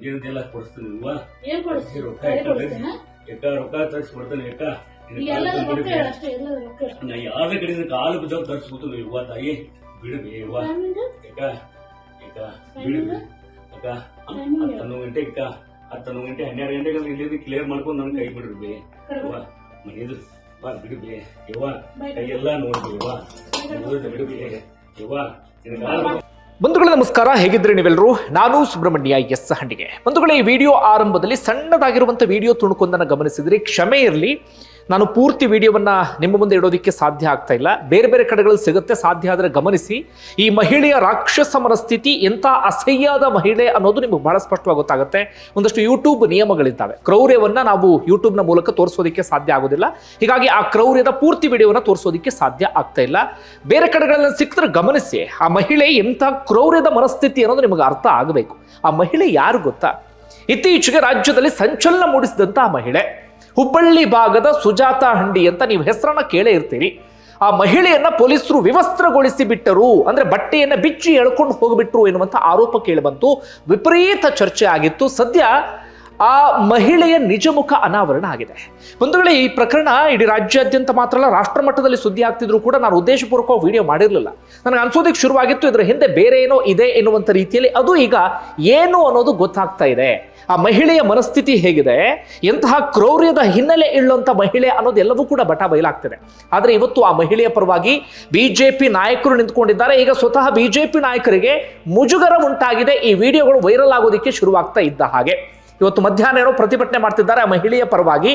ಏನಂತೆಲ್ಲ ಕೊಡಿಸ್ತೀನಿ ಏನ್ ಕೊಡಿಸ್ತೀನಿ ರೊಕ್ಕ ಕೈ ಇಟ್ಕೊಂಡು ಎಕ್ಕ ರೊಕ್ಕ ತರಿಸಿ ಕೊಡ್ತಾನೆ ಎಕ್ಕ. ನಾ ಯಾರ ಕಡೆಯಿಂದ ಕಾಲು ಬಿದ್ದಾಗ ತರಿಸ್ಬೋದು ಇವ್ವ ತಾಯಿ ಬಿಡು ಬೇ ಏಕ ಏಕ ಎಕ್ಕ? ಎಕ್ಕ? ಬಿಡು ಅಕ್ಕ. ಹತ್ತೊಂದು ಗಂಟೆ ಅಕ್ಕ ಹತ್ತೊಂದು ಗಂಟೆ ಹನ್ನೆರಡು ಗಂಟೆಗೆ ಇಲ್ಲಿ ಕ್ಲಿಯರ್ ಮಾಡ್ಕೊಂಡು ನನ್ನ ಕೈ ಬಿಡ್ರಿ ಬೇ. ಕಡೆ. ಮನೆಯದು. ಬಾ ಬಿಡು ಬೇ. ಯವ್ವ ಕೈಯೆಲ್ಲ ಕೈ ಎಲ್ಲ ನೋಡ್ಬೇ ಯವ್ವ ನೋಡಿದ್ರೆ ಬಿಡು ಬೇ. ಯವ್ವ ಕಾಲು ಬಂಧುಗಳೇ ನಮಸ್ಕಾರ ಹೇಗಿದ್ರೆ ನೀವೆಲ್ಲರೂ? ನಾನು ಸುಬ್ರಹ್ಮಣ್ಯ, ಎಸ್ ಹಂಡಿಗೆ ಬಂಧುಗಳೇ, ಈ ವಿಡಿಯೋ ಆರಂಭದಲ್ಲಿ ಸಣ್ಣದಾಗಿರುವಂಥ ವಿಡಿಯೋ ತುಣುಕೊಂದನ್ನು ಗಮನಿಸಿದ್ರೆ. ಕ್ಷಮೆ ಇರಲಿ. ನಾನು ಪೂರ್ತಿ ವಿಡಿಯೋವನ್ನು ನಿಮ್ಮ ಮುಂದೆ ಇಡೋದಕ್ಕೆ ಸಾಧ್ಯ ಆಗ್ತಾ ಇಲ್ಲ. ಬೇರೆ ಬೇರೆ ಕಡೆಗಳಲ್ಲಿ ಸಿಗುತ್ತೆ, ಸಾಧ್ಯ ಆದರೆ ಗಮನಿಸಿ. ಈ ಮಹಿಳೆಯ ರಾಕ್ಷಸ ಮನಸ್ಥಿತಿ ಎಂಥ ಅಸಹ್ಯದ ಮಹಿಳೆ ಅನ್ನೋದು ನಿಮಗೆ ಬಹಳ ಸ್ಪಷ್ಟವಾಗಿ ಗೊತ್ತಾಗುತ್ತೆ. ಒಂದಷ್ಟು ಯೂಟ್ಯೂಬ್ ನಿಯಮಗಳಿದ್ದಾವೆ. ಕ್ರೌರ್ಯವನ್ನು ನಾವು ಯೂಟ್ಯೂಬ್ನ ಮೂಲಕ ತೋರಿಸೋದಕ್ಕೆ ಸಾಧ್ಯ ಆಗೋದಿಲ್ಲ. ಹೀಗಾಗಿ ಆ ಕ್ರೌರ್ಯದ ಪೂರ್ತಿ ವಿಡಿಯೋವನ್ನು ತೋರಿಸೋದಕ್ಕೆ ಸಾಧ್ಯ ಆಗ್ತಾ ಇಲ್ಲ. ಬೇರೆ ಕಡೆಗಳಲ್ಲಿ ಸಿಕ್ಕಿದ್ರೆ ಗಮನಿಸಿ, ಆ ಮಹಿಳೆ ಎಂಥ ಕ್ರೌರ್ಯದ ಮನಸ್ಥಿತಿ ಅನ್ನೋದು ನಿಮಗೆ ಅರ್ಥ ಆಗಬೇಕು. ಆ ಮಹಿಳೆ ಯಾರು ಗೊತ್ತಾ? ಇತ್ತೀಚೆಗೆ ರಾಜ್ಯದಲ್ಲಿ ಸಂಚಲನ ಮೂಡಿಸಿದಂಥ ಮಹಿಳೆ. ಹುಬ್ಬಳ್ಳಿ ಭಾಗದ ಸುಜಾತ ಹಂಡಿ ಅಂತ ನೀವು ಹೆಸರನ್ನ ಕೇಳೇ ಇರ್ತೀರಿ. ಆ ಮಹಿಳೆಯನ್ನ ಪೊಲೀಸರು ವಿವಸ್ತ್ರಗೊಳಿಸಿ ಬಿಟ್ಟರು, ಅಂದ್ರೆ ಬಟ್ಟೆಯನ್ನ ಬಿಚ್ಚಿ ಎಳ್ಕೊಂಡು ಹೋಗ್ಬಿಟ್ರು ಎನ್ನುವಂತ ಆರೋಪ ಕೇಳಿಬಂತು ವಿಪರೀತ ಚರ್ಚೆ ಆಗಿತ್ತು. ಸದ್ಯ ಆ ಮಹಿಳೆಯ ನಿಜಮುಖ ಅನಾವರಣ ಆಗಿದೆ. ಒಂದು ವೇಳೆ ಈ ಪ್ರಕರಣ ಇಡೀ ರಾಜ್ಯಾದ್ಯಂತ ಮಾತ್ರ ಅಲ್ಲ ರಾಷ್ಟ್ರ ಮಟ್ಟದಲ್ಲಿ ಸುದ್ದಿ ಆಗ್ತಿದ್ರು ಕೂಡ ನಾನು ಉದ್ದೇಶಪೂರ್ವಕ ವಿಡಿಯೋ ಮಾಡಿರಲಿಲ್ಲ. ನನಗೆ ಅನ್ಸೋದಕ್ಕೆ ಶುರುವಾಗಿತ್ತು, ಇದರ ಹಿಂದೆ ಬೇರೆ ಏನೋ ಇದೆ ಎನ್ನುವಂಥ ರೀತಿಯಲ್ಲಿ ಅದು ಈಗ ಏನು ಅನ್ನೋದು ಗೊತ್ತಾಗ್ತಾ ಇದೆ. ಆ ಮಹಿಳೆಯ ಮನಸ್ಥಿತಿ ಹೇಗಿದೆ? ಎಂತಹ ಕ್ರೌರ್ಯದ ಹಿನ್ನೆಲೆ ಇಳ್ಳುವಂಥ ಮಹಿಳೆ ಅನ್ನೋದು ಎಲ್ಲವೂ ಕೂಡ ಬಟ ಬಯಲಾಗ್ತಿದೆ. ಆದರೆ ಇವತ್ತು ಆ ಮಹಿಳೆಯ ಪರವಾಗಿ ಬಿಜೆಪಿ ನಾಯಕರು ನಿಂತ್ಕೊಂಡಿದ್ದಾರೆ. ಈಗ ಸ್ವತಃ ಬಿಜೆಪಿ ನಾಯಕರಿಗೆ ಮುಜುಗರ ಉಂಟಾಗಿದೆ. ಈ ವಿಡಿಯೋಗಳು ವೈರಲ್ ಆಗೋದಕ್ಕೆ ಶುರುವಾಗ್ತಾ ಇದ್ದ ಹಾಗೆ. ಇವತ್ತು ಮಧ್ಯಾಹ್ನ ಏನೋ ಪ್ರತಿಭಟನೆ ಮಾಡ್ತಿದ್ದಾರೆ ಆ ಮಹಿಳೆಯ ಪರವಾಗಿ.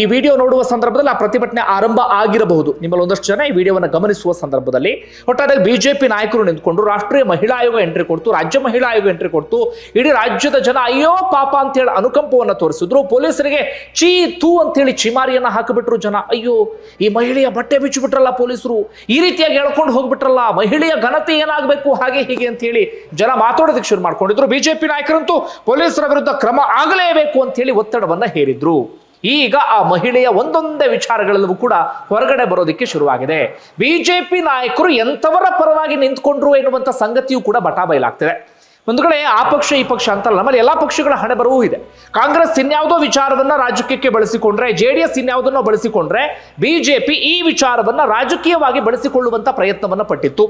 ಈ ವಿಡಿಯೋ ನೋಡುವ ಸಂದರ್ಭದಲ್ಲಿ ಆ ಪ್ರತಿಭಟನೆ ಆರಂಭ ಆಗಿರಬಹುದು. ನಿಮ್ಮಲ್ಲಿ ಒಂದಷ್ಟು ಜನ ಈ ವಿಡಿಯೋವನ್ನು ಗಮನಿಸುವ ಸಂದರ್ಭದಲ್ಲಿ ಒಟ್ಟಾರೆ ಬಿಜೆಪಿ ನಾಯಕರು ನಿಂತ್ಕೊಂಡು ರಾಷ್ಟ್ರೀಯ ಮಹಿಳಾ ಆಯೋಗ ಎಂಟ್ರಿ ಕೊಡ್ತು, ರಾಜ್ಯ ಮಹಿಳಾ ಆಯೋಗ ಎಂಟ್ರಿ ಕೊಡ್ತು, ಇಡೀ ರಾಜ್ಯದ ಜನ ಅಯ್ಯೋ ಪಾಪ ಅಂತ ಹೇಳಿ ಅನುಕಂಪವನ್ನು ತೋರಿಸಿದ್ರು. ಪೊಲೀಸರಿಗೆ ಚೀ ತೂ ಅಂತೇಳಿ ಚಿಮಾರಿಯನ್ನ ಹಾಕಿಬಿಟ್ರು ಜನ. ಅಯ್ಯೋ, ಈ ಮಹಿಳೆಯ ಬಟ್ಟೆ ಬಿಚ್ಚಿಬಿಟ್ರಲ್ಲ ಪೊಲೀಸರು. ಈ ರೀತಿಯಾಗಿ ಹೇಳ್ಕೊಂಡು ಹೋಗ್ಬಿಟ್ರಲ್ಲ, ಮಹಿಳೆಯ ಘನತೆ ಏನಾಗಬೇಕು, ಹಾಗೆ ಹೀಗೆ ಅಂತ ಹೇಳಿ ಜನ ಮಾತಾಡೋದಕ್ಕೆ ಶುರು ಮಾಡ್ಕೊಂಡಿದ್ರು. ಬಿಜೆಪಿ ನಾಯಕರಂತೂ ಪೊಲೀಸರ ವಿರುದ್ಧ ಕ್ರಮ ಆಗಲೇಬೇಕು ಅಂತ ಹೇಳಿ ಒತ್ತಡವನ್ನ ಹೇರಿದ್ರು. ಈಗ ಆ ಮಹಿಳೆಯ ಒಂದೊಂದೇ ವಿಚಾರಗಳಲ್ಲೂ ಕೂಡ ಹೊರಗಡೆ ಬರೋದಕ್ಕೆ ಶುರುವಾಗಿದೆ. ಬಿಜೆಪಿ ನಾಯಕರು ಎಂಥವರ ಪರವಾಗಿ ನಿಂತ್ಕೊಂಡ್ರು ಎನ್ನುವಂಥ ಸಂಗತಿಯೂ ಕೂಡ ಬಟಾ ಬಯಲಾಗ್ತಿದೆ. ಒಂದು ಕಡೆ ಆ ಪಕ್ಷ, ಈ ಪಕ್ಷ ಅಂತಲ್ಲ, ನಮ್ಮಲ್ಲಿ ಎಲ್ಲ ಪಕ್ಷಗಳ ಹಣೆ ಬರವೂ ಇದೆ. ಕಾಂಗ್ರೆಸ್ ಇನ್ಯಾವುದೋ ವಿಚಾರವನ್ನ ರಾಜಕೀಯಕ್ಕೆ ಬಳಸಿಕೊಂಡ್ರೆ, ಜೆ ಡಿ ಎಸ್ ಇನ್ಯಾವುದನ್ನೋ ಬಳಸಿಕೊಂಡ್ರೆ ಬಿಜೆಪಿ ಈ ವಿಚಾರವನ್ನ ರಾಜಕೀಯವಾಗಿ ಬಳಸಿಕೊಳ್ಳುವಂತ ಪ್ರಯತ್ನವನ್ನ ಪಟ್ಟಿತ್ತು.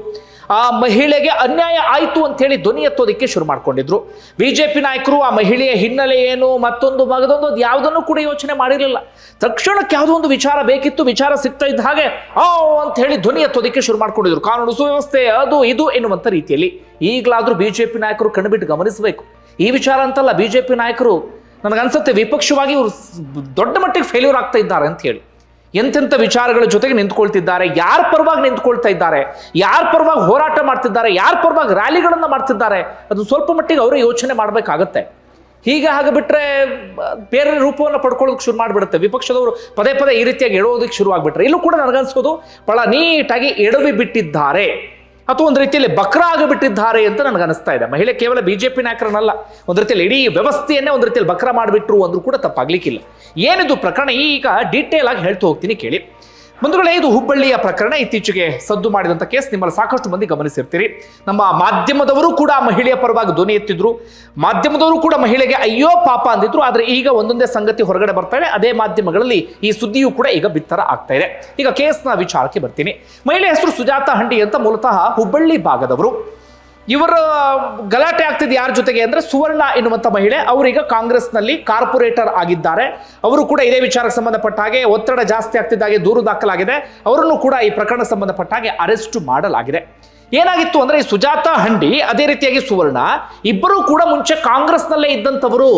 ಆ ಮಹಿಳೆಗೆ ಅನ್ಯಾಯ ಆಯಿತು ಅಂತ ಹೇಳಿ ಧ್ವನಿ ಎತ್ತೋದಕ್ಕೆ ಶುರು ಮಾಡ್ಕೊಂಡಿದ್ರು. ಬಿಜೆಪಿ ನಾಯಕರು ಆ ಮಹಿಳೆಯ ಹಿನ್ನೆಲೆ ಏನು, ಮತ್ತೊಂದು ಮಗದೊಂದು ಯಾವುದನ್ನು ಕೂಡ ಯೋಚನೆ ಮಾಡಿರಲಿಲ್ಲ. ತಕ್ಷಣಕ್ಕೆ ಯಾವುದೋ ಒಂದು ವಿಚಾರ ಬೇಕಿತ್ತು, ವಿಚಾರ ಸಿಗ್ತಾ ಇದ್ದ ಹಾಗೆ, ಆ ಅಂತ ಹೇಳಿ ಧ್ವನಿ ಎತ್ತೋದಕ್ಕೆ ಶುರು ಮಾಡ್ಕೊಂಡಿದ್ರು. ಕಾನೂನು ಸುವ್ಯವಸ್ಥೆ, ಅದು, ಇದು ಎನ್ನುವಂತ ರೀತಿಯಲ್ಲಿ. ಈಗಲಾದ್ರೂ ಪಿ ನಾಯಕರು ಕಣ್ಬಿಟ್ಟು ಗಮನಿಸಬೇಕು. ಈ ವಿಚಾರ ಅಂತಲ್ಲ ಬಿ ಜೆ ಪಿ ನಾಯಕರು ನನಗನ್ಸುತ್ತೆ ವಿಪಕ್ಷವಾಗಿ ಇವರು ದೊಡ್ಡ ಮಟ್ಟಿಗೆ ಫೇಲ್ಯೂರ್ ಆಗ್ತಾ ಇದ್ದಾರೆ ಅಂತ ಹೇಳಿ. ಎಂತೆಂಥ ವಿಚಾರಗಳ ಜೊತೆಗೆ ನಿಂತ್ಕೊಳ್ತಿದ್ದಾರೆ, ಯಾರ ಪರವಾಗಿ ನಿಂತ್ಕೊಳ್ತಾ ಇದ್ದಾರೆ, ಯಾರ ಪರವಾಗಿ ಹೋರಾಟ ಮಾಡ್ತಿದ್ದಾರೆ, ಯಾರ ಪರವಾಗಿ ರ್ಯಾಲಿಗಳನ್ನು ಮಾಡ್ತಿದ್ದಾರೆ, ಅದು ಸ್ವಲ್ಪ ಮಟ್ಟಿಗೆ ಅವರು ಯೋಚನೆ ಮಾಡಬೇಕಾಗತ್ತೆ. ಹೀಗೆ ಹಾಗೆ ಬಿಟ್ರೆ ಬ- ಬೇರೆ ರೂಪವನ್ನು ಪಡ್ಕೊಳ್ಳೋದಕ್ಕೆ ಶುರು ಮಾಡಿಬಿಡುತ್ತೆ. ವಿಪಕ್ಷದವರು ಪದೇ ಪದೇ ಈ ರೀತಿಯಾಗಿ ಎಡೋದಕ್ಕೆ ಶುರು ಆಗ್ಬಿಟ್ರೆ ಇಲ್ಲೂ ಕೂಡ ನನಗನ್ಸೋದು ಬಹಳ ನೀಟಾಗಿ ಎಡವಿ ಬಿಟ್ಟಿದ್ದಾರೆ. ಅಥವಾ ಒಂದು ರೀತಿಯಲ್ಲಿ ಬಕ್ರ ಆಗಿಬಿಟ್ಟಿದ್ದಾರೆ ಅಂತ ನನಗೆ ಅನಿಸ್ತಾ ಇದೆ. ಮಹಿಳೆ ಕೇವಲ ಬಿಜೆಪಿ ನಾಯಕರನ್ನಲ್ಲ, ಒಂದು ರೀತಿಯಲ್ಲಿ ಇಡೀ ವ್ಯವಸ್ಥೆಯನ್ನೇ ಒಂದು ರೀತಿಯಲ್ಲಿ ಬಕ್ರ ಮಾಡಿಬಿಟ್ರು ಅಂದ್ರೂ ಕೂಡ ತಪ್ಪಾಗ್ಲಿಕ್ಕಿಲ್ಲ. ಏನಿದು ಪ್ರಕರಣ? ಈಗ ಡೀಟೇಲ್ ಆಗಿ ಹೇಳ್ತಾ ಹೋಗ್ತೀನಿ ಕೇಳಿ. ಬಂಧುಗಳೇ, ಇದು ಹುಬ್ಬಳ್ಳಿಯ ಪ್ರಕರಣ. ಇತ್ತೀಚೆಗೆ ಸದ್ದು ಮಾಡಿದಂಥ ಕೇಸ್ ನಿಮ್ಮಲ್ಲಿ ಸಾಕಷ್ಟು ಮಂದಿ ಗಮನಿಸಿರ್ತೀರಿ. ನಮ್ಮ ಮಾಧ್ಯಮದವರು ಕೂಡ ಮಹಿಳೆಯ ಪರವಾಗಿ ಧ್ವನಿ ಎತ್ತಿದ್ರು. ಮಾಧ್ಯಮದವರು ಕೂಡ ಮಹಿಳೆಗೆ ಅಯ್ಯೋ ಪಾಪ ಅಂದಿದ್ರು. ಆದರೆ ಈಗ ಒಂದೊಂದೇ ಸಂಗತಿ ಹೊರಗಡೆ ಬರ್ತಾ ಅದೇ ಮಾಧ್ಯಮಗಳಲ್ಲಿ ಈ ಸುದ್ದಿಯೂ ಕೂಡ ಈಗ ಬಿತ್ತರ ಆಗ್ತಾ ಇದೆ. ಈಗ ಕೇಸ್ನ ವಿಚಾರಕ್ಕೆ ಬರ್ತೀನಿ. ಮಹಿಳೆ ಹೆಸರು ಸುಜಾತ ಹಂಡಿ ಅಂತ ಮೂಲತಃ ಹುಬ್ಬಳ್ಳಿ ಭಾಗದವರು. ಇವರ ಗಲಾಟೆ ಆಗ್ತಿದ್ದು ಯಾರ ಜೊತೆಗೆ ಅಂದ್ರೆ ಸುವರ್ಣ ಎನ್ನುವಂತ ಮಹಿಳೆ. ಅವರೀಗ ಕಾಂಗ್ರೆಸ್ನಲ್ಲಿ ಕಾರ್ಪೊರೇಟರ್ ಆಗಿದ್ದಾರೆ. ಅವರು ಕೂಡ ಇದೇ ವಿಚಾರಕ್ಕೆ ಸಂಬಂಧಪಟ್ಟ ಹಾಗೆ ಒತ್ತಡ ಜಾಸ್ತಿ ಆಗ್ತಿದ್ದ ಹಾಗೆ ದೂರು ದಾಖಲಾಗಿದೆ. ಅವರನ್ನು ಕೂಡ ಈ ಪ್ರಕರಣ ಸಂಬಂಧಪಟ್ಟ ಹಾಗೆ ಅರೆಸ್ಟ್ ಮಾಡಲಾಗಿದೆ. ಏನಾಗಿತ್ತು ಅಂದ್ರೆ ಈ ಸುಜಾತ ಹಂಡಿ, ಅದೇ ರೀತಿಯಾಗಿ ಸುವರ್ಣ, ಇಬ್ಬರೂ ಕೂಡ ಮುಂಚೆ ಕಾಂಗ್ರೆಸ್ನಲ್ಲೇ ಇದ್ದಂಥವರು.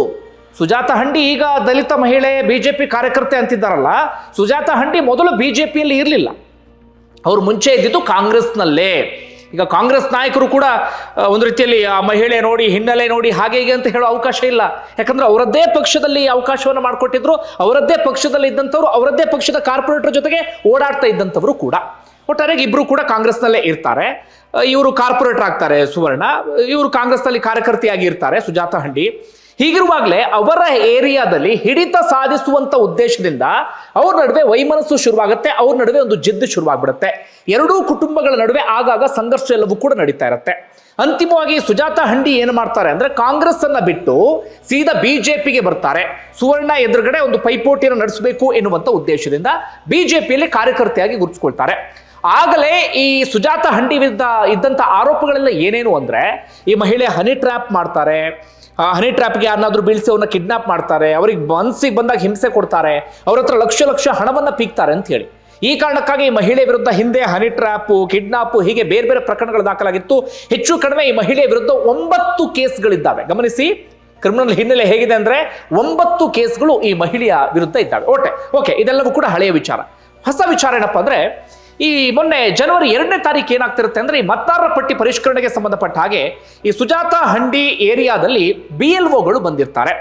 ಸುಜಾತ ಹಂಡಿ ಈಗ ದಲಿತ ಮಹಿಳೆ, ಬಿಜೆಪಿ ಕಾರ್ಯಕರ್ತೆ ಅಂತಿದ್ದಾರಲ್ಲ, ಸುಜಾತ ಹಂಡಿ ಮೊದಲು ಬಿಜೆಪಿಯಲ್ಲಿ ಇರಲಿಲ್ಲ. ಅವರು ಮುಂಚೆ ಇದ್ದಿದ್ದು ಕಾಂಗ್ರೆಸ್ನಲ್ಲೇ. ಈಗ ಕಾಂಗ್ರೆಸ್ ನಾಯಕರು ಕೂಡ ಒಂದು ರೀತಿಯಲ್ಲಿ, ಆ, ಮಹಿಳೆ ನೋಡಿ, ಹಿನ್ನೆಲೆ ನೋಡಿ ಹಾಗೆ ಹೀಗೆ ಅಂತ ಹೇಳೋ ಅವಕಾಶ ಇಲ್ಲ. ಯಾಕಂದ್ರೆ ಅವರದ್ದೇ ಪಕ್ಷದಲ್ಲಿ ಅವಕಾಶವನ್ನು ಮಾಡಿಕೊಟ್ಟಿದ್ರು, ಅವರದ್ದೇ ಪಕ್ಷದಲ್ಲಿ ಇದ್ದಂಥವ್ರು, ಅವರದ್ದೇ ಪಕ್ಷದ ಕಾರ್ಪೊರೇಟರ್ ಜೊತೆಗೆ ಓಡಾಡ್ತಾ ಇದ್ದಂಥವರು ಕೂಡ. ಒಟ್ಟಾರೆಗೆ ಇಬ್ರು ಕೂಡ ಕಾಂಗ್ರೆಸ್ನಲ್ಲೇ ಇರ್ತಾರೆ. ಇವರು ಕಾರ್ಪೊರೇಟರ್ ಆಗ್ತಾರೆ ಸುವರ್ಣ, ಇವರು ಕಾಂಗ್ರೆಸ್ನಲ್ಲಿ ಕಾರ್ಯಕರ್ತೆಯಾಗಿ ಇರ್ತಾರೆ ಸುಜಾತ ಹಂಡಿ. ಹೀಗಿರುವಾಗಲೇ ಅವರ ಏರಿಯಾದಲ್ಲಿ ಹಿಡಿತ ಸಾಧಿಸುವಂತ ಉದ್ದೇಶದಿಂದ ಅವ್ರ ನಡುವೆ ವೈಮನಸ್ಸು ಶುರುವಾಗುತ್ತೆ, ಅವ್ರ ನಡುವೆ ಒಂದು ಜಿದ್ದು ಶುರುವಾಗ್ಬಿಡುತ್ತೆ. ಎರಡೂ ಕುಟುಂಬಗಳ ನಡುವೆ ಆಗಾಗ ಸಂಘರ್ಷ ಎಲ್ಲವೂ ಕೂಡ ನಡೀತಾ ಇರುತ್ತೆ. ಅಂತಿಮವಾಗಿ ಸುಜಾತ ಹಂಡಿ ಏನು ಮಾಡ್ತಾರೆ ಅಂದ್ರೆ ಕಾಂಗ್ರೆಸ್ ಅನ್ನ ಬಿಟ್ಟು ಸೀದಾ ಬಿಜೆಪಿಗೆ ಬರ್ತಾರೆ. ಸುವರ್ಣ ಎದುರುಗಡೆ ಒಂದು ಪೈಪೋಟಿಯನ್ನು ನಡೆಸಬೇಕು ಎನ್ನುವಂತ ಉದ್ದೇಶದಿಂದ ಬಿಜೆಪಿಯಲ್ಲಿ ಕಾರ್ಯಕರ್ತೆಯಾಗಿ ಗುರುತಿಸ್ಕೊಳ್ತಾರೆ. ಆಗಲೇ ಈ ಸುಜಾತ ಹಂಡಿ ವಿರುದ್ಧ ಇದ್ದಂತ ಆರೋಪಗಳೆಲ್ಲ ಏನೇನು ಅಂದ್ರೆ ಈ ಮಹಿಳೆ ಹನಿ ಟ್ರ್ಯಾಪ್ ಮಾಡ್ತಾರೆ ಹನಿ ಟ್ರ್ಯಾಪ್ಗೆ ಯಾರನ್ನಾದ್ರೂ ಬೀಳಿಸಿ ಅವ್ರನ್ನ ಕಿಡ್ನಾಪ್ ಮಾಡ್ತಾರೆ, ಅವ್ರಿಗೆ ಮನ್ಸಿಗೆ ಬಂದಾಗ ಹಿಂಸೆ ಕೊಡ್ತಾರೆ, ಅವ್ರ ಹತ್ರ ಲಕ್ಷ ಲಕ್ಷ ಹಣವನ್ನು ಪೀಕ್ತಾರೆ ಅಂತ ಹೇಳಿ. ಈ ಕಾರಣಕ್ಕಾಗಿ ಈ ಮಹಿಳೆ ವಿರುದ್ಧ ಹಿಂದೆ ಹನಿ ಟ್ರ್ಯಾಪು ಕಿಡ್ನಾಪ್ ಹೀಗೆ ಬೇರೆ ಬೇರೆ ಪ್ರಕರಣಗಳು ದಾಖಲಾಗಿತ್ತು. ಹೆಚ್ಚು ಕಡಿಮೆ ಈ ಮಹಿಳೆ ವಿರುದ್ಧ ಒಂಬತ್ತು ಕೇಸ್ಗಳಿದ್ದಾವೆ. ಗಮನಿಸಿ ಕ್ರಿಮಿನಲ್ ಹಿನ್ನೆಲೆ ಹೇಗಿದೆ ಅಂದ್ರೆ ಒಂಬತ್ತು ಕೇಸ್ಗಳು ಈ ಮಹಿಳೆಯ ವಿರುದ್ಧ ಇದ್ದಾವೆ. ಓಟೆ ಓಕೆ ಇದೆಲ್ಲವೂ ಕೂಡ ಹಳೆಯ ವಿಚಾರ. ಹೊಸ ವಿಚಾರ ಏನಪ್ಪ ಅಂದ್ರೆ ಈ ಮೊನ್ನೆ ಜನವರಿ ಎರಡನೇ ತಾರೀಕು ಏನಾಗ್ತಿರುತ್ತೆ ಅಂದ್ರೆ ಈ ಮತದಾರರ ಪಟ್ಟಿ ಪರಿಷ್ಕರಣೆಗೆ ಸಂಬಂಧಪಟ್ಟ ಹಾಗೆ ಈ ಸುಜಾತ ಹಂಡಿ ಏರಿಯಾದಲ್ಲಿ ಬಿ ಎಲ್ ಒಗಳು ಬಂದಿರ್ತಾರೆ.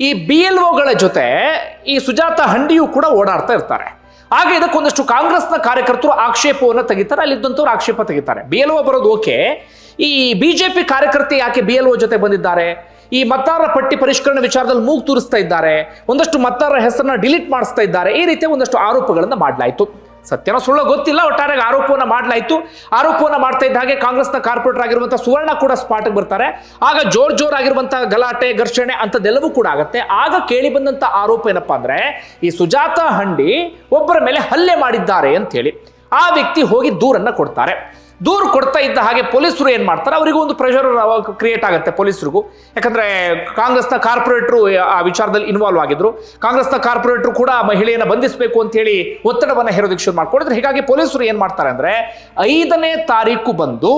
ಈ ಬಿ ಎಲ್ ಒಗಳ ಜೊತೆ ಈ ಸುಜಾತ ಹಂಡಿಯು ಕೂಡ ಓಡಾಡ್ತಾ ಇರ್ತಾರೆ. ಹಾಗೆ ಇದಕ್ಕೊಂದಷ್ಟು ಕಾಂಗ್ರೆಸ್ನ ಕಾರ್ಯಕರ್ತರು ಆಕ್ಷೇಪವನ್ನು ತೆಗಿತಾರೆ, ಅಲ್ಲಿದ್ದಂಥವ್ರು ಆಕ್ಷೇಪ ತೆಗಿತಾರೆ. ಬಿ ಎಲ್ ಒ ಬರೋದು ಓಕೆ. ಈ ಬಿಜೆಪಿ ಕಾರ್ಯಕರ್ತೆ ಯಾಕೆ ಬಿ ಎಲ್ ಒ ಜೊತೆ ಬಂದಿದ್ದಾರೆ? ಈ ಮತದಾರರ ಪಟ್ಟಿ ಪರಿಷ್ಕರಣೆ ವಿಚಾರದಲ್ಲಿ ಮೂಗು ತೂರಿಸ್ತಾ ಇದ್ದಾರೆ. ಒಂದಷ್ಟು ಮತದಾರರ ಹೆಸರನ್ನ ಡಿಲೀಟ್ ಮಾಡಿಸ್ತಾ ಇದ್ದಾರೆ. ಈ ರೀತಿಯ ಒಂದಷ್ಟು ಆರೋಪಗಳನ್ನು ಮಾಡಲಾಯಿತು. ಸತ್ಯನ ಸುಳ್ಳು ಗೊತ್ತಿಲ್ಲ ಒಟ್ಟಾರೆ ಆರೋಪವನ್ನು ಮಾಡಲಾಯಿತು. ಆರೋಪವನ್ನು ಮಾಡ್ತಾ ಇದ್ದ ಹಾಗೆ ಕಾಂಗ್ರೆಸ್ನ ಕಾರ್ಪೊರೇಟರ್ ಆಗಿರುವಂತಹ ಸುವರ್ಣ ಕೂಡ ಸ್ಪಾಟ್ಗೆ ಬರ್ತಾರೆ. ಆಗ ಜೋರ್ ಜೋರ್ ಆಗಿರುವಂತಹ ಗಲಾಟೆ, ಘರ್ಷಣೆ ಅಂತದೆಲ್ಲವೂ ಕೂಡ ಆಗುತ್ತೆ. ಆಗ ಕೇಳಿ ಬಂದಂತ ಆರೋಪ ಏನಪ್ಪಾ ಅಂದ್ರೆ, ಈ ಸುಜಾತ ಹಂಡಿ ಒಬ್ಬರ ಮೇಲೆ ಹಲ್ಲೆ ಮಾಡಿದ್ದಾರೆ ಅಂತ ಹೇಳಿ ಆ ವ್ಯಕ್ತಿ ಹೋಗಿ ದೂರನ್ನ ಕೊಡ್ತಾರೆ. ದೂರು ಕೊಡ್ತಾ ಇದ್ದ ಹಾಗೆ ಪೊಲೀಸರು ಏನು ಮಾಡ್ತಾರೆ? ಅವರಿಗೂ ಒಂದು ಪ್ರೆಷರ್ ಕ್ರಿಯೇಟ್ ಆಗುತ್ತೆ ಪೊಲೀಸರಿಗೂ. ಯಾಕಂದ್ರೆ ಕಾಂಗ್ರೆಸ್ನ ಕಾರ್ಪೊರೇಟ್ರು ಆ ವಿಚಾರದಲ್ಲಿ ಇನ್ವಾಲ್ವ್ ಆಗಿದ್ರು. ಕಾಂಗ್ರೆಸ್ನ ಕಾರ್ಪೊರೇಟರ್ ಕೂಡ ಮಹಿಳೆಯನ್ನು ಬಂಧಿಸಬೇಕು ಅಂತ ಹೇಳಿ ಒತ್ತಡವನ್ನ ಹೇರೋದಕ್ಕೆ ಶುರು ಮಾಡ್ಕೊಂಡಿದ್ರು. ಹೀಗಾಗಿ ಪೊಲೀಸರು ಏನು ಮಾಡ್ತಾರೆ ಅಂದ್ರೆ ಐದನೇ ತಾರೀಕು ಬಂದು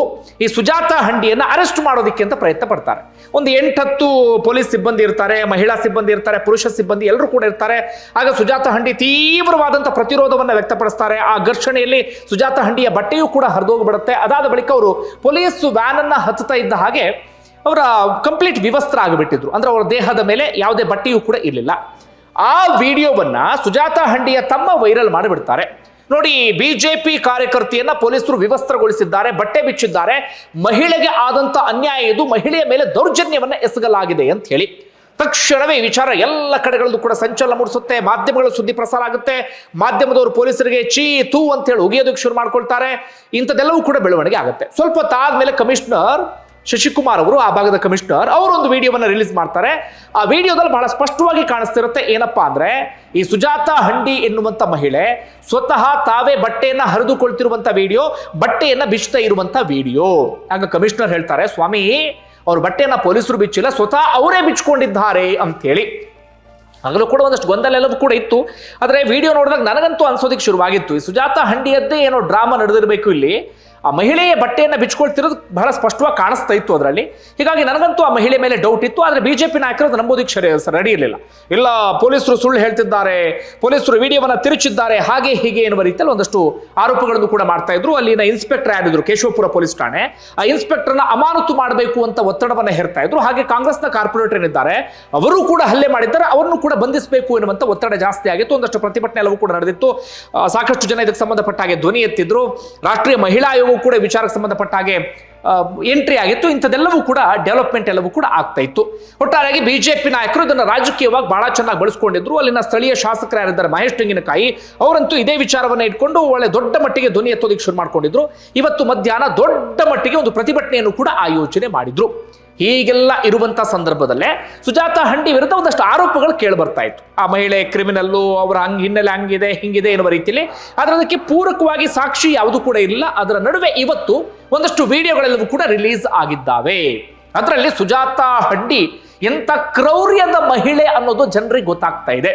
ಈ ಸುಜಾತ ಹಂಡಿಯನ್ನ ಅರೆಸ್ಟ್ ಮಾಡೋದಕ್ಕೆ ಅಂತ ಪ್ರಯತ್ನ ಪಡ್ತಾರೆ. ಒಂದು ಎಂಟತ್ತು ಪೊಲೀಸ್ ಸಿಬ್ಬಂದಿ ಇರ್ತಾರೆ, ಮಹಿಳಾ ಸಿಬ್ಬಂದಿ ಇರ್ತಾರೆ, ಪುರುಷ ಸಿಬ್ಬಂದಿ ಎಲ್ಲರೂ ಕೂಡ ಇರ್ತಾರೆ. ಆಗ ಸುಜಾತ ಹಂಡಿ ತೀವ್ರವಾದಂಥ ಪ್ರತಿರೋಧವನ್ನ ವ್ಯಕ್ತಪಡಿಸ್ತಾರೆ. ಆ ಘರ್ಷಣೆಯಲ್ಲಿ ಸುಜಾತ ಹಂಡಿಯ ಬಟ್ಟೆಯೂ ಕೂಡ ಹರಿದೋಗ್ಬಿಡುತ್ತೆ. ಅದಾದ ಬಳಿಕ ಅವರು ಪೊಲೀಸ್ ವ್ಯಾನ್ ಅನ್ನ ಹತ್ತುತ್ತಾ ಇದ್ದ ಹಾಗೆ ಅವರ ಕಂಪ್ಲೀಟ್ ವಿವಸ್ತ್ರ ಆಗಿಬಿಟ್ಟಿದ್ರು. ಅಂದ್ರೆ ಅವರ ದೇಹದ ಮೇಲೆ ಯಾವುದೇ ಬಟ್ಟೆಯೂ ಕೂಡ ಇರಲಿಲ್ಲ. ಆ ವಿಡಿಯೋವನ್ನ ಸುಜಾತ ಹಂಡಿಯ ತಮ್ಮ ವೈರಲ್ ಮಾಡಿಬಿಡ್ತಾರೆ. ನೋಡಿ, ಬಿಜೆಪಿ ಕಾರ್ಯಕರ್ತೆಯನ್ನ ಪೊಲೀಸರು ವಿವಸ್ತ್ರಗೊಳಿಸಿದ್ದಾರೆ, ಬಟ್ಟೆ ಬಿಚ್ಚಿದ್ದಾರೆ. ಮಹಿಳೆಗೆ ಆದಂತ ಅನ್ಯಾಯ ಇದು. ಮಹಿಳೆಯ ಮೇಲೆ ದೌರ್ಜನ್ಯವನ್ನ ಎಸಗಲಾಗಿದೆ ಅಂತ ಹೇಳಿ. ತಕ್ಷಣವೇ ವಿಚಾರ ಎಲ್ಲ ಕಡೆಗಳಲ್ಲೂ ಕೂಡ ಸಂಚಲನ ಮೂಡಿಸುತ್ತೆ, ಮಾಧ್ಯಮಗಳು ಸುದ್ದಿ ಪ್ರಸಾರ ಆಗುತ್ತೆ. ಮಾಧ್ಯಮದವರು ಪೊಲೀಸರಿಗೆ ಚೀ ತೂ ಅಂತ ಹೇಳಿ ಉಗಿಯೋದಕ್ಕೆ ಶುರು ಮಾಡ್ಕೊಳ್ತಾರೆ. ಇಂಥದ್ದೆಲ್ಲವೂ ಕೂಡ ಬೆಳವಣಿಗೆ ಆಗುತ್ತೆ. ಸ್ವಲ್ಪ ಹೊತ್ತಾದ್ಮೇಲೆ ಕಮಿಷನರ್ ಶಶಿಕುಮಾರ್ ಅವರು, ಆ ಭಾಗದ ಕಮಿಷನರ್ ಅವರು ಒಂದು ವಿಡಿಯೋವನ್ನ ರಿಲೀಸ್ ಮಾಡ್ತಾರೆ. ಆ ವಿಡಿಯೋದಲ್ಲಿ ಬಹಳ ಸ್ಪಷ್ಟವಾಗಿ ಕಾಣಿಸ್ತಿರುತ್ತೆ ಏನಪ್ಪಾ ಅಂದ್ರೆ, ಈ ಸುಜಾತ ಹಂಡಿ ಎನ್ನುವಂತ ಮಹಿಳೆ ಸ್ವತಃ ತಾವೇ ಬಟ್ಟೆಯನ್ನ ಹರಿದುಕೊಳ್ತಿರುವಂತ ವಿಡಿಯೋ, ಬಟ್ಟೆಯನ್ನ ಬಿಚ್ಚುತ್ತಾ ಇರುವಂತ ವಿಡಿಯೋ. ಆಗ ಕಮಿಷನರ್ ಹೇಳ್ತಾರೆ, ಸ್ವಾಮಿ ಅವ್ರ ಬಟ್ಟೆಯನ್ನ ಪೊಲೀಸರು ಬಿಚ್ಚಿಲ್ಲ, ಸ್ವತಃ ಅವರೇ ಬಿಚ್ಕೊಂಡಿದ್ದಾರೆ ಅಂತೇಳಿ. ಆಗಲೂ ಕೂಡ ಒಂದಷ್ಟು ಗೊಂದಲ ಎಲ್ಲವೂ ಕೂಡ ಇತ್ತು. ಆದರೆ ವಿಡಿಯೋ ನೋಡಿದಾಗ ನನಗಂತೂ ಅನ್ಸೋದಕ್ಕೆ ಶುರುವಾಗಿತ್ತು. ಈ ಸುಜಾತ ಹಂಡಿಯದ್ದೇ ಏನೋ ಡ್ರಾಮಾ ನಡೆದಿರಬೇಕು ಇಲ್ಲಿ. ಆ ಮಹಿಳೆಯ ಬಟ್ಟೆಯನ್ನು ಬಿಚ್ಕೊಳ್ತಿರೋದು ಬಹಳ ಸ್ಪಷ್ಟವಾಗಿ ಕಾಣಿಸ್ತಾ ಇತ್ತು ಅದರಲ್ಲಿ. ಹೀಗಾಗಿ ನನಗಂತೂ ಆ ಮಹಿಳೆ ಮೇಲೆ ಡೌಟ್ ಇತ್ತು, ಆದರೆ ಬಿಜೆಪಿ ನಾಯಕರು ನಂಬೋದಕ್ಕೆ ಸರಿ ರೆಡಿ ಇರಲಿಲ್ಲ. ಇಲ್ಲ, ಪೊಲೀಸರು ಸುಳ್ಳು ಹೇಳ್ತಿದ್ದಾರೆ, ಪೊಲೀಸರು ವಿಡಿಯೋವನ್ನು ತಿರುಚಿದ್ದಾರೆ, ಹಾಗೆ ಹೀಗೆ ಎನ್ನುವ ರೀತಿಯಲ್ಲಿ ಒಂದಷ್ಟು ಆರೋಪಗಳನ್ನು ಕೂಡ ಮಾಡ್ತಾ ಇದ್ರು. ಅಲ್ಲಿನ ಇನ್ಸ್ಪೆಕ್ಟರ್ ಯಾರಿದ್ರು? ಕೇಶವಪುರ ಪೊಲೀಸ್ ಠಾಣೆ. ಆ ಇನ್ಸ್ಪೆಕ್ಟರ್ನ ಅಮಾನತು ಮಾಡಬೇಕು ಅಂತ ಒತ್ತಡವನ್ನ ಹೇರ್ತಾ ಇದ್ರು. ಹಾಗೆ ಕಾಂಗ್ರೆಸ್ನ ಕಾರ್ಪೊರೇಟರ್ ಏನಿದ್ದಾರೆ, ಅವರು ಕೂಡ ಹಲ್ಲೆ ಮಾಡಿದ್ದಾರೆ, ಅವರನ್ನು ಕೂಡ ಬಂಧಿಸಬೇಕು ಎನ್ನುವಂಥ ಒತ್ತಡ ಜಾಸ್ತಿ ಆಗಿತ್ತು. ಒಂದಷ್ಟು ಪ್ರತಿಭಟನೆ ಎಲ್ಲವೂ ಕೂಡ ನಡೆದಿತ್ತು. ಸಾಕಷ್ಟು ಜನ ಇದಕ್ಕೆ ಸಂಬಂಧಪಟ್ಟ ಹಾಗೆ ಧ್ವನಿ ಎತ್ತಿದ್ರು. ರಾಷ್ಟ್ರೀಯ ಮಹಿಳಾ ಆಯೋಗ ಕೂಡ ಈ ವಿಚಾರಕ್ಕೆ ಸಂಬಂಧಪಟ್ಟ ಹಾಗೆ ಎಂಟ್ರಿ ಆಗಿತ್ತು. ಇಂಥದ್ದೆಲ್ಲವೂ ಕೂಡ ಡೆವಲಪ್ಮೆಂಟ್ ಎಲ್ಲವೂ ಕೂಡ ಆಗ್ತಾ ಇತ್ತು. ಒಟ್ಟಾರೆಯಾಗಿ ಬಿಜೆಪಿ ನಾಯಕರು ಇದನ್ನು ರಾಜಕೀಯವಾಗಿ ಬಹಳ ಚೆನ್ನಾಗಿ ಬಳಸ್ಕೊಂಡಿದ್ರು. ಅಲ್ಲಿನ ಸ್ಥಳೀಯ ಶಾಸಕರು ಯಾರಿದ್ದಾರೆ? ಮಹೇಶ್ ತೆಂಗಿನಕಾಯಿ. ಅವರಂತೂ ಇದೇ ವಿಚಾರವನ್ನ ಇಟ್ಕೊಂಡು ಒಳ್ಳೆ ದೊಡ್ಡ ಮಟ್ಟಿಗೆ ಧ್ವನಿ ಎತ್ತೋದಕ್ಕೆ ಶುರು ಮಾಡ್ಕೊಂಡಿದ್ರು. ಇವತ್ತು ಮಧ್ಯಾಹ್ನ ದೊಡ್ಡ ಮಟ್ಟಿಗೆ ಒಂದು ಪ್ರತಿಭಟನೆಯನ್ನು ಕೂಡ ಆಯೋಜನೆ ಮಾಡಿದ್ರು. ಹೀಗೆಲ್ಲ ಇರುವಂತ ಸಂದರ್ಭದಲ್ಲೇ ಸುಜಾತ ಹಂಡಿ ವಿರುದ್ಧ ಒಂದಷ್ಟು ಆರೋಪಗಳು ಕೇಳಿ ಬರ್ತಾ ಇತ್ತು. ಆ ಮಹಿಳೆ ಕ್ರಿಮಿನಲ್ಲು ಅವರ ಹಂಗ್ ಹಿನ್ನೆಲೆ ಹಂಗಿದೆ, ಹಿಂಗಿದೆ ಎನ್ನುವ ರೀತಿಯಲ್ಲಿ. ಆದ್ರೆ ಅದಕ್ಕೆ ಪೂರಕವಾಗಿ ಸಾಕ್ಷಿ ಯಾವುದು ಕೂಡ ಇಲ್ಲ. ಅದರ ನಡುವೆ ಇವತ್ತು ಒಂದಷ್ಟು ವಿಡಿಯೋಗಳೆಲ್ಲವೂ ಕೂಡ ರಿಲೀಸ್ ಆಗಿದ್ದಾವೆ. ಅದರಲ್ಲಿ ಸುಜಾತ ಹಂಡಿ ಎಂತ ಕ್ರೌರ್ಯದ ಮಹಿಳೆ ಅನ್ನೋದು ಜನರಿಗೆ ಗೊತ್ತಾಗ್ತಾ ಇದೆ.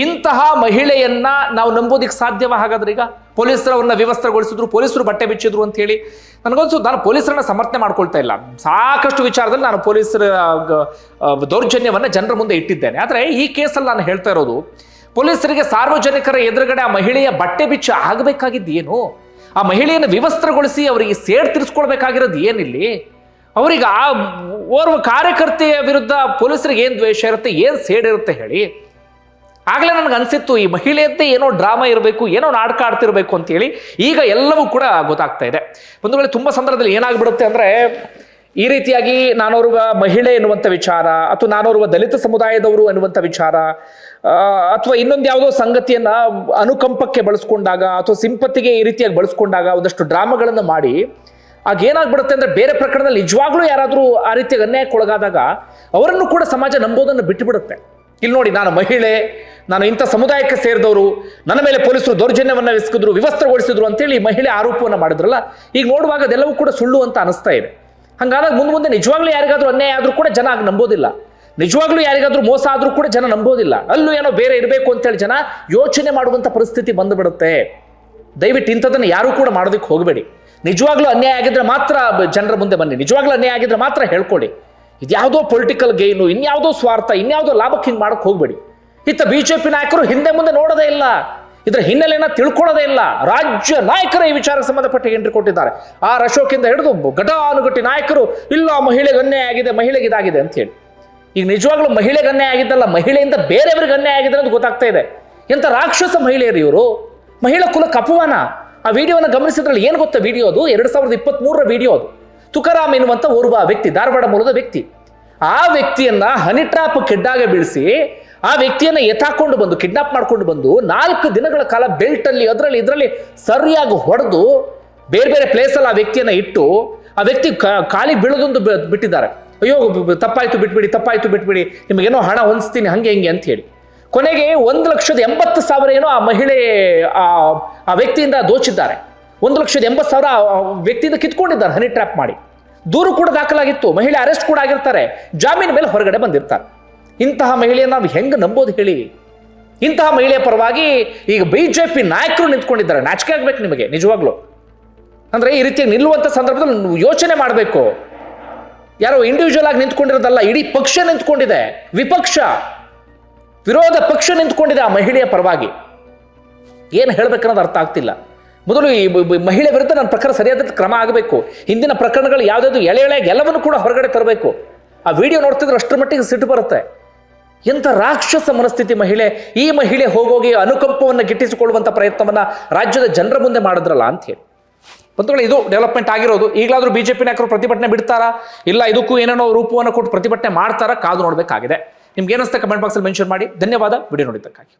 ಇಂತಹ ಮಹಿಳೆಯನ್ನ ನಾವು ನಂಬೋದಿಕ್ಕೆ ಸಾಧ್ಯವ ಹಾಗಾದ್ರೆ ಈಗ? ಪೊಲೀಸರವ್ರನ್ನ ವ್ಯವಸ್ಥೆಗೊಳಿಸಿದ್ರು, ಪೊಲೀಸರು ಬಟ್ಟೆ ಬಿಚ್ಚಿದ್ರು ಅಂತ ಹೇಳಿ ನನಗೊಂದು ನಾನು ಪೊಲೀಸರನ್ನ ಸಮರ್ಥನೆ ಮಾಡ್ಕೊಳ್ತಾ ಇಲ್ಲ. ಸಾಕಷ್ಟು ವಿಚಾರದಲ್ಲಿ ನಾನು ಪೊಲೀಸರ ದೌರ್ಜನ್ಯವನ್ನ ಜನರ ಮುಂದೆ ಇಟ್ಟಿದ್ದೇನೆ. ಆದ್ರೆ ಈ ಕೇಸಲ್ಲಿ ನಾನು ಹೇಳ್ತಾ ಇರೋದು, ಪೊಲೀಸರಿಗೆ ಸಾರ್ವಜನಿಕರ ಎದುರುಗಡೆ ಆ ಮಹಿಳೆಯ ಬಟ್ಟೆ ಬಿಚ್ಚು ಆಗಬೇಕಾಗಿದ್ದು ಆ ಮಹಿಳೆಯನ್ನು ವಿವಸ್ತ್ರಗೊಳಿಸಿ ಅವರಿಗೆ ಸೇಡ್ ತಿರ್ಸ್ಕೊಳ್ಬೇಕಾಗಿರೋದು ಏನಿಲ್ಲಿ? ಅವ್ರಿಗೆ ಆ ಓರ್ವ ಕಾರ್ಯಕರ್ತೆಯ ವಿರುದ್ಧ ಪೊಲೀಸರಿಗೆ ಏನು ದ್ವೇಷ ಇರುತ್ತೆ, ಏನು ಸೇಡ್ ಇರುತ್ತೆ ಹೇಳಿ? ಆಗಲೇ ನನಗೆ ಅನಿಸಿತ್ತು, ಈ ಮಹಿಳೆಯದ್ದೇ ಏನೋ ಡ್ರಾಮಾ ಇರಬೇಕು, ಏನೋ ನಾಟಕ ಆಡ್ತಿರ್ಬೇಕು ಅಂತೇಳಿ ಈಗ ಎಲ್ಲವೂ ಕೂಡ ಗೊತ್ತಾಗ್ತಾ ಇದೆ. ಒಂದು ವೇಳೆ ತುಂಬ ಸಂದರ್ಭದಲ್ಲಿ ಏನಾಗ್ಬಿಡುತ್ತೆ ಅಂದರೆ, ಈ ರೀತಿಯಾಗಿ ನಾನೋರ್ವ ಮಹಿಳೆ ಎನ್ನುವಂಥ ವಿಚಾರ, ಅಥವಾ ನಾನೋರ್ವ ದಲಿತ ಸಮುದಾಯದವರು ಎನ್ನುವಂಥ ವಿಚಾರ ಅಥವಾ ಇನ್ನೊಂದು ಯಾವುದೋ ಸಂಗತಿಯನ್ನ ಅನುಕಂಪಕ್ಕೆ ಬಳಸ್ಕೊಂಡಾಗ, ಅಥವಾ ಸಿಂಪತಿಗೆ ಈ ರೀತಿಯಾಗಿ ಬಳಸ್ಕೊಂಡಾಗ ಒಂದಷ್ಟು ಡ್ರಾಮಾಗಳನ್ನು ಮಾಡಿ, ಆಗ ಏನಾಗ್ಬಿಡುತ್ತೆ ಅಂದ್ರೆ ಬೇರೆ ಪ್ರಕರಣದಲ್ಲಿ ನಿಜವಾಗ್ಲೂ ಯಾರಾದರೂ ಆ ರೀತಿಯಾಗಿ ಅನ್ಯಾಯಕ್ಕೆ ಒಳಗಾದಾಗ ಅವರನ್ನು ಕೂಡ ಸಮಾಜ ನಂಬೋದನ್ನು ಬಿಟ್ಟುಬಿಡುತ್ತೆ ಇಲ್ಲಿ ನೋಡಿ ನಾನು ಮಹಿಳೆ ನಾನು ಇಂಥ ಸಮುದಾಯಕ್ಕೆ ಸೇರಿದವರು, ನನ್ನ ಮೇಲೆ ಪೊಲೀಸರು ದೌರ್ಜನ್ಯವನ್ನು ಎಸಗಿದ್ರು, ವಿವಸ್ತ್ರಗೊಳಿಸಿದ್ರು ಅಂತೇಳಿ ಮಹಿಳೆ ಆರೋಪವನ್ನು ಮಾಡಿದ್ರಲ್ಲ, ಈಗ ನೋಡುವಾಗ ಅದೆಲ್ಲವೂ ಕೂಡ ಸುಳ್ಳು ಅಂತ ಅನಿಸ್ತಾ ಇದೆ. ಹಂಗಾದಾಗ ಮುಂದೆ ಮುಂದೆ ನಿಜವಾಗ್ಲೂ ಯಾರಿಗಾದ್ರೂ ಅನ್ಯಾಯ ಆದ್ರೂ ಕೂಡ ಜನ ಆಗ ನಂಬೋದಿಲ್ಲ. ನಿಜವಾಗ್ಲೂ ಯಾರಿಗಾದ್ರೂ ಮೋಸ ಆದ್ರೂ ಕೂಡ ಜನ ನಂಬೋದಿಲ್ಲ. ಅಲ್ಲೂ ಏನೋ ಬೇರೆ ಇರಬೇಕು ಅಂತೇಳಿ ಜನ ಯೋಚನೆ ಮಾಡುವಂಥ ಪರಿಸ್ಥಿತಿ ಬಂದುಬಿಡುತ್ತೆ. ದಯವಿಟ್ಟು ಇಂಥದನ್ನು ಯಾರೂ ಕೂಡ ಮಾಡೋದಕ್ಕೆ ಹೋಗಬೇಡಿ. ನಿಜವಾಗ್ಲೂ ಅನ್ಯಾಯ ಆಗಿದ್ರೆ ಮಾತ್ರ ಜನರ ಮುಂದೆ ಬನ್ನಿ. ನಿಜವಾಗ್ಲೂ ಅನ್ಯಾಯ ಆಗಿದ್ರೆ ಮಾತ್ರ ಹೇಳ್ಕೊಳ್ಳಿ. ಇದ್ಯಾವುದೋ ಪೊಲಿಟಿಕಲ್ ಗೇನು ಇನ್ಯಾವುದೋ ಸ್ವಾರ್ಥ, ಇನ್ಯಾವುದೋ ಲಾಭಕ್ಕೆ ಹಿಂಗೆ ಮಾಡೋಕ್ಕೆ ಹೋಗಬೇಡಿ. ಇತ್ತ ಬಿಜೆಪಿ ನಾಯಕರು ಹಿಂದೆ ಮುಂದೆ ನೋಡೋದೇ ಇಲ್ಲ. ಇದರ ಹಿನ್ನೆಲೆಯನ್ನು ತಿಳ್ಕೊಳ್ಳೋದೇ ಇಲ್ಲ. ರಾಜ್ಯ ನಾಯಕರ ಈ ವಿಚಾರಕ್ಕೆ ಸಂಬಂಧಪಟ್ಟ ಎಂಟ್ರಿ ಕೊಟ್ಟಿದ್ದಾರೆ? ಆ ಅಶೋಕಿಂದ ಹಿಡಿದು ಘಟಾನುಘಟಿ ನಾಯಕರು, ಇಲ್ಲ, ಮಹಿಳೆಗೆ ಅನ್ಯಾಯ ಆಗಿದೆ, ಮಹಿಳೆಗೆ ಇದಾಗಿದೆ ಅಂತ ಹೇಳಿ. ಈಗ ನಿಜವಾಗ್ಲೂ ಮಹಿಳೆಗೆ ಅನ್ಯಾಯ ಆಗಿದ್ದಲ್ಲ, ಮಹಿಳೆಯಿಂದ ಬೇರೆಯವ್ರಿಗೆ ಅನ್ಯಾಯ ಆಗಿದೆ ಅಂತ ಗೊತ್ತಾಗ್ತಾ ಇದೆ. ಎಂತ ರಾಕ್ಷಸ ಮಹಿಳೆಯರು ಇವರು? ಮಹಿಳಾ ಕುಲ ಅಪಮಾನ ಆ ವಿಡಿಯೋನ ಗಮನಿಸಿದ್ರಲ್ಲಿ ಏನು ಗೊತ್ತಾ ವಿಡಿಯೋ ಅದು? ಎರಡು ಸಾವಿರದ ಇಪ್ಪತ್ತ್ ಮೂರರ ವಿಡಿಯೋ ಅದು. ತುಕಾರಾಮ್ ಎನ್ನುವಂಥ ಓರ್ವ ವ್ಯಕ್ತಿ, ಧಾರವಾಡ ಮೂಲದ ವ್ಯಕ್ತಿ. ಆ ವ್ಯಕ್ತಿಯನ್ನ ಹನಿ ಟ್ರಾಪ್ ಕೆಡ್ಡಾಗೆ ಬೀಳಿಸಿ ಆ ವ್ಯಕ್ತಿಯನ್ನ ಎತ್ತಾಕೊಂಡು ಬಂದು ಕಿಡ್ನಾಪ್ ಮಾಡ್ಕೊಂಡು ಬಂದು ನಾಲ್ಕು ದಿನಗಳ ಕಾಲ ಬೆಲ್ಟಲ್ಲಿ, ಅದರಲ್ಲಿ, ಇದರಲ್ಲಿ ಸರಿಯಾಗಿ ಹೊಡೆದು ಬೇರೆ ಬೇರೆ ಪ್ಲೇಸಲ್ಲಿ ಆ ವ್ಯಕ್ತಿಯನ್ನು ಇಟ್ಟು ಆ ವ್ಯಕ್ತಿ ಖಾಲಿ ಬಿಳದೊಂದು ಬಿಟ್ಟಿದ್ದಾರೆ. ಅಯ್ಯೋ ತಪ್ಪಾಯಿತು, ಬಿಟ್ಬಿಡಿ, ತಪ್ಪಾಯ್ತು, ಬಿಟ್ಬಿಡಿ, ನಿಮಗೇನೋ ಹಣ ಹೊಂದಿಸ್ತೀನಿ, ಹಂಗೆ, ಹಿಂಗೆ ಅಂತ ಹೇಳಿ. ಕೊನೆಗೆ ಒಂದು ಲಕ್ಷದ ಎಂಬತ್ತು ಸಾವಿರ ಏನೋ ಆ ಮಹಿಳೆ, ಆ ವ್ಯಕ್ತಿಯಿಂದ ದೋಚಿದ್ದಾರೆ. ಒಂದು ಲಕ್ಷದ ಎಂಬತ್ತು ಸಾವಿರ ವ್ಯಕ್ತಿಯಿಂದ ಕಿತ್ಕೊಂಡಿದ್ದಾರೆ ಹನಿ ಟ್ರ್ಯಾಪ್ ಮಾಡಿ. ದೂರು ಕೂಡ ದಾಖಲಾಗಿತ್ತು, ಮಹಿಳೆ ಅರೆಸ್ಟ್ ಕೂಡ ಆಗಿರ್ತಾರೆ, ಜಾಮೀನು ಮೇಲೆ ಹೊರಗಡೆ ಬಂದಿರ್ತಾರೆ. ಇಂತಹ ಮಹಿಳೆಯನ್ನು ನಾವು ಹೆಂಗೆ ನಂಬೋದು ಹೇಳಿ? ಇಂತಹ ಮಹಿಳೆಯ ಪರವಾಗಿ ಈಗ ಬಿಜೆಪಿ ನಾಯಕರು ನಿಂತ್ಕೊಂಡಿದ್ದಾರೆ. ನಾಚಿಕೆ ಆಗ್ಬೇಕು ನಿಮಗೆ, ನಿಜವಾಗ್ಲೂ. ಅಂದ್ರೆ ಈ ರೀತಿ ನಿಲ್ಲುವಂಥ ಸಂದರ್ಭದಲ್ಲಿ ಯೋಚನೆ ಮಾಡಬೇಕು. ಯಾರೋ ಇಂಡಿವಿಜುವಲ್ ಆಗಿ ನಿಂತ್ಕೊಂಡಿರೋದಲ್ಲ, ಇಡೀ ಪಕ್ಷ ನಿಂತ್ಕೊಂಡಿದೆ. ವಿಪಕ್ಷ. ವಿರೋಧ ಪಕ್ಷ ನಿಂತ್ಕೊಂಡಿದೆ ಆ ಮಹಿಳೆಯ ಪರವಾಗಿ. ಏನು ಹೇಳ್ಬೇಕನ್ನೋದು ಅರ್ಥ ಆಗ್ತಿಲ್ಲ. ಮೊದಲು ಈ ಬ- ಬ- ಮಹಿಳೆ ವಿರುದ್ಧ ನನ್ನ ಪ್ರಕಾರ ಸರಿಯಾದ ಕ್ರಮ ಆಗಬೇಕು. ಹಿಂದಿನ ಪ್ರಕರಣಗಳು ಯಾವುದಾದ್ರು ಎಳೆ ಎಳೆ ಎಲ್ಲವನ್ನು ಕೂಡ ಹೊರಗಡೆ ತರಬೇಕು. ಆ ವಿಡಿಯೋ ನೋಡ್ತಿದ್ರೆ ಅಷ್ಟರ ಮಟ್ಟಿಗೆ ಸಿಟ್ಟು ಬರುತ್ತೆ. ಎಂಥ ರಾಕ್ಷಸ ಮನಸ್ಥಿತಿ ಮಹಿಳೆ, ಈ ಮಹಿಳೆ ಹೋಗೋಗಿ ಅನುಕಂಪವನ್ನು ಗಿಟ್ಟಿಸಿಕೊಳ್ಳುವಂಥ ಪ್ರಯತ್ನವನ್ನ ರಾಜ್ಯದ ಜನರ ಮುಂದೆ ಮಾಡಿದ್ರಲ್ಲ ಅಂತ ಹೇಳಿ. ಬಂಧುಗಳು, ಇದು ಡೆವಲಪ್ಮೆಂಟ್ ಆಗಿರೋದು. ಈಗಲಾದರೂ ಬಿ ಬಿಜೆಪಿ ನಾಯಕರು ಪ್ರತಿಭಟನೆ ಬಿಡ್ತಾರಾ? ಇಲ್ಲ, ಇದಕ್ಕೂ ಏನೇನೋ ರೂಪವನ್ನು ಕೊಟ್ಟು ಪ್ರತಿಭಟನೆ ಮಾಡ್ತಾರಾ? ಕಾದು ನೋಡಬೇಕಾಗಿದೆ. ನಿಮ್ಗೆ ಏನಿಸ್ತಾ ಕಮೆಂಟ್ ಬಾಕ್ಸಲ್ಲಿ ಮೆನ್ಷನ್ ಮಾಡಿ. ಧನ್ಯವಾದ. ವಿಡಿಯೋ ನೋಡಿದ್ದಕ್ಕಾಗಿ.